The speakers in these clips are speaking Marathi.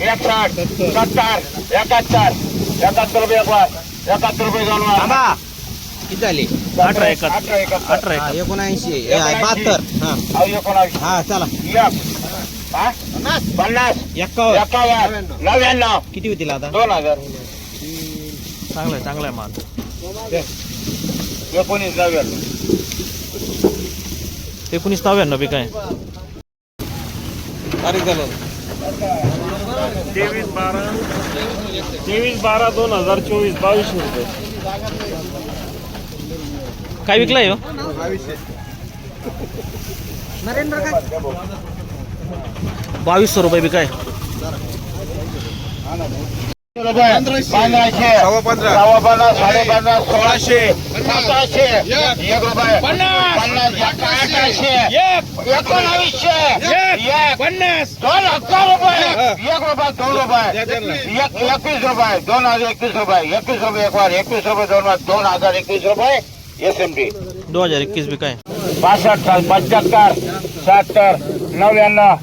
एकसष्ट सत्तर एकाहत्तर एकाहत्तर रुपये एकाहत्तर रुपये वार किती झाले? अठरा एकाहत्तर. अठरा एकाहत्तर. अठरा हा. एकोणऐंशी. ए, बहात्तर. हा. अहो, एकोणावीस हा चला. एक? पन्नास. एक्कावन्न एकावन्न. नव्याण्णव. किती होतील आता? दोन हजार. चांगलाय चांगलाय माल. एकोणीस नव्याण्णव. एकोणीस नव्याण्णव बी काय? तेवीस बारा. तेवीस बारा दोन हजार चोवीस बावीसशे रुपये काय विकलाय हो? बावीसशे रुपये बी काय? रुपये पंधराशे. सव्वा पंधरा. सव्वा पन्नास साडे पन्नास सोळाशे. सतराशे एक रुपये. पन्नास. अठराशे एकोणावीसशे. एक. पन्नास. दोन हजार. एक रुपये दोन रुपये। एक एकवीस रुपये दोन हज़ार एकवीस रुपये। एकवीस रुपये एक वार एकवीस रुपये दोन वार दोन हज़ार एकवीस रुपये एस एम टी दोन हज़ार एकवीस बी काय पासष्ट पंच्याहत्तर शहात्तर नव्याण्णव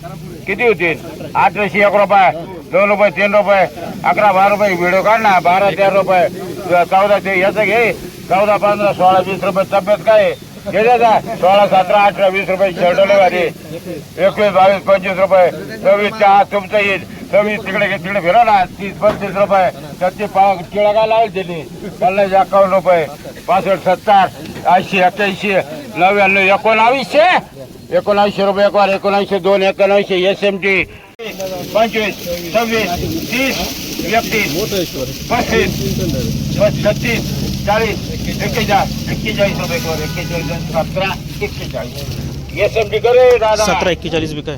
किती होतील अठराशे एक रुपये दोन रुपये तीन रुपये अकरा बारा रुपये व्हिडिओ काढ ना बारा तेरा रुपये चौदा ते याचं घे. चौदा पंधरा सोळा वीस रुपये तब्येत काय? गेले का जा सोळा सतरा अठरा वीस रुपये शेवटले भारी एकवीस बावीस पंचवीस रुपये सव्वीस चहा तुमचं येईल सव्वीस तिकडे तिकडे फिरा ना तीस पस्तीस रुपये सत्तीस पाव टिळा काय लावेल त्यांनी पन्नास एकावन्न रुपये पासष्ट सत्तर ऐंशी एक्क्याऐंशी नव्याण्णव एकोणावीसशे एकोणावीसशे रुपये एक वार एकोणावीसशे दोन एकोणावीसशे एस एम टी पंचवीस सव्वीस तीस एकतीस पस्तीस छत्तीस चाळीस एक्केचाळीस एक्केचाळीस रुपये एक वार एक्केचाळीस सतरा एक्केचाळीस एस एम टी करे दादा सतरा एक्केचाळीस बी काय